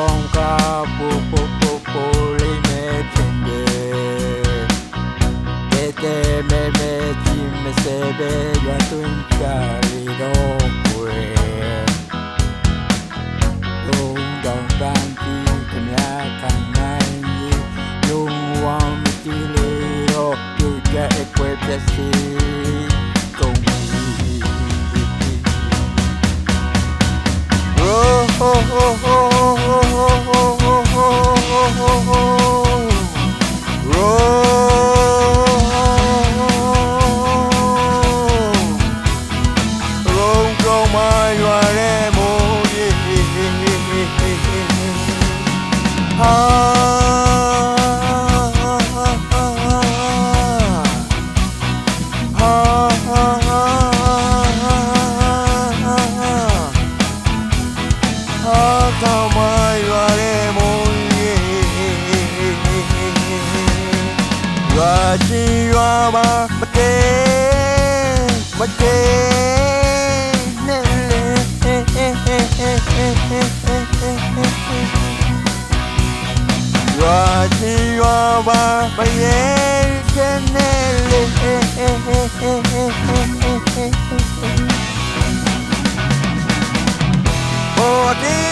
င်းထုံတုံးကပူပူပူပူလေးနဲ့ဖြစ်တယ်တဲ့တဲ့မဲမဲကြီးမစဲပဲရွာသွင်းကြရီတော့ွယ်လုံးတောင်တန်းကြီးခမခံနိုင်ကြီးလုံးဝမကြည့်လေတော့ပြုတ်ကြအကွယ်ပြစီ var vad hjälten eller Oh.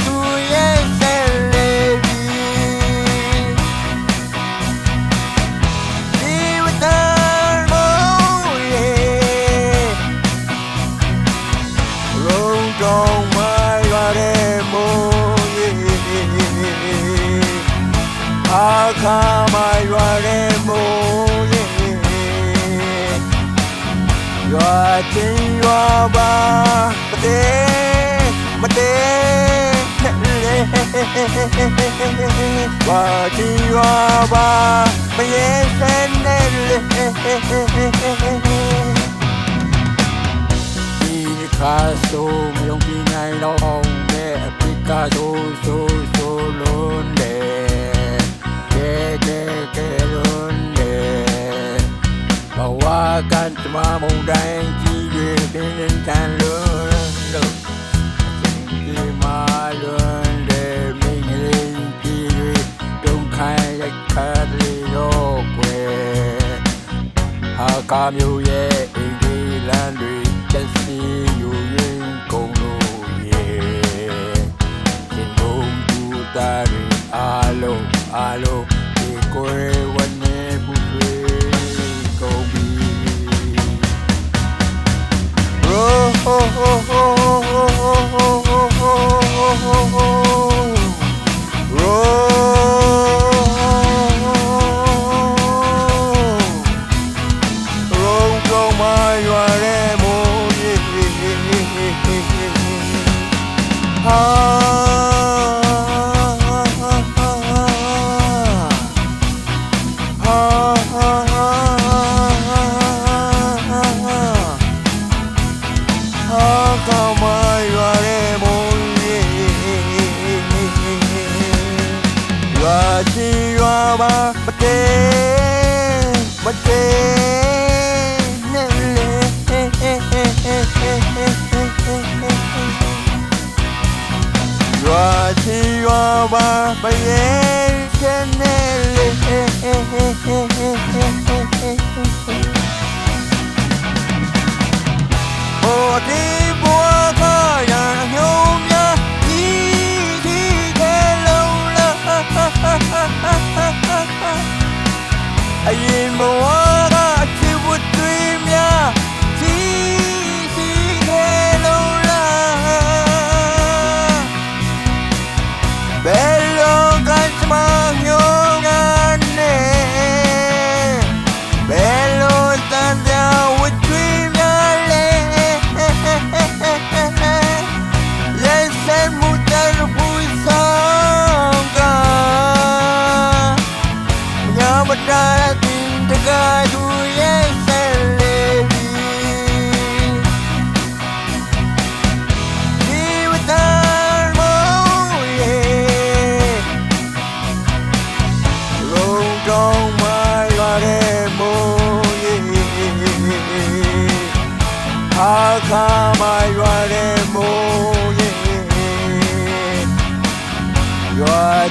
ခါမရွာတဲ့မိုးရေရွာချင်းရွာပါမတဲမတဲလေရွာချင်းရွာပါမရေစဲနဲ့လေဒီခါဆိုမယုံကြည်နိုင်တော့တဲ့အဖရိကဆိုဆိုဆိုလုံးတယ်ကဲ ကဲကဲလုံးတယ်ဘဝကန်တမမုန်တိုင်းကြီးတွေပင်လန်းတန်လုံးလို့ဒီမာလုံးတယ်မင်းလေးကြီးတွေတုံးခိုင်းလိုက်ခါလေးတော့ကွယ်ဟာကာမျိုးရဲ့အိမ်ကြီးလမ်းတွေတက်စီယူရင်ကုန်လို့ရေဒီလုံးသူသားတွေအားလုံးအားလုံး Oh, oh, oh. oh. ရွာချီရွာပါမတဲမတဲနဲ့လေရွာချီရွာပါမရေချင်နဲ့လေ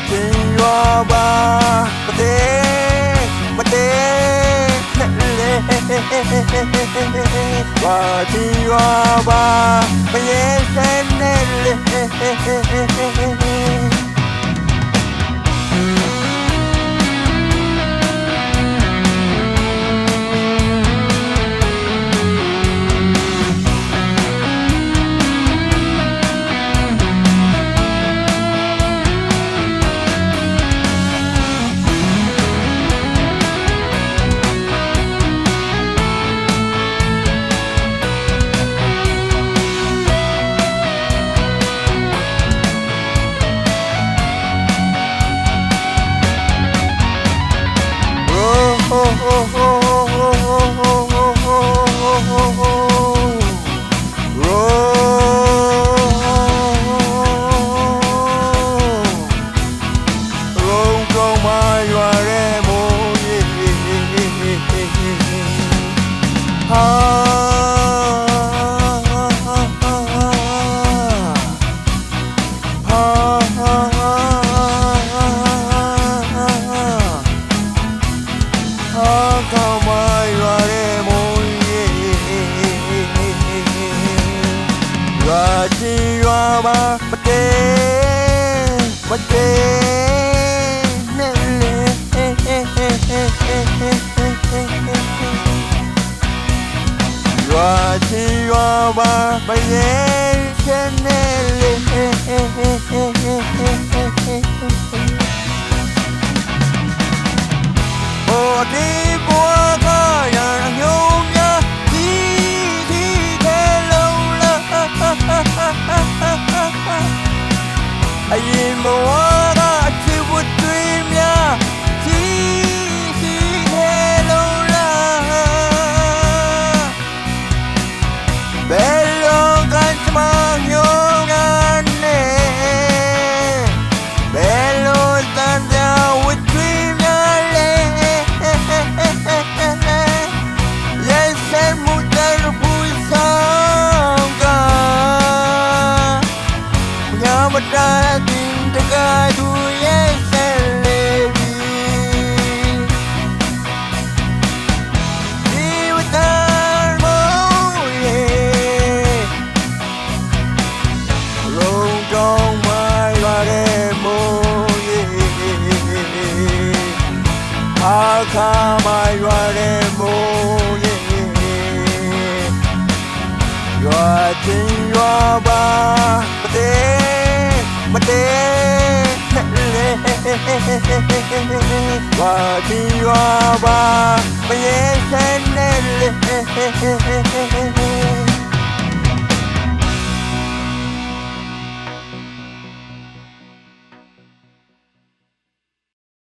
ချင်းရွာပါမသေးမသေးနဲ့လေဘာချင်းရွာပါမရဲ့စဲနဲ့လေ 把烟圈捏捏，我的博客人有名，嘻嘻哈哈，哈哈哈哈哈，一梦。Ha ka mai rare mo yeah ရွာချင်းရွာပါမသေးမသေးနဲ့လေရွာချင်းရွာပါမရဲ့ဆန်းနဲ့လေ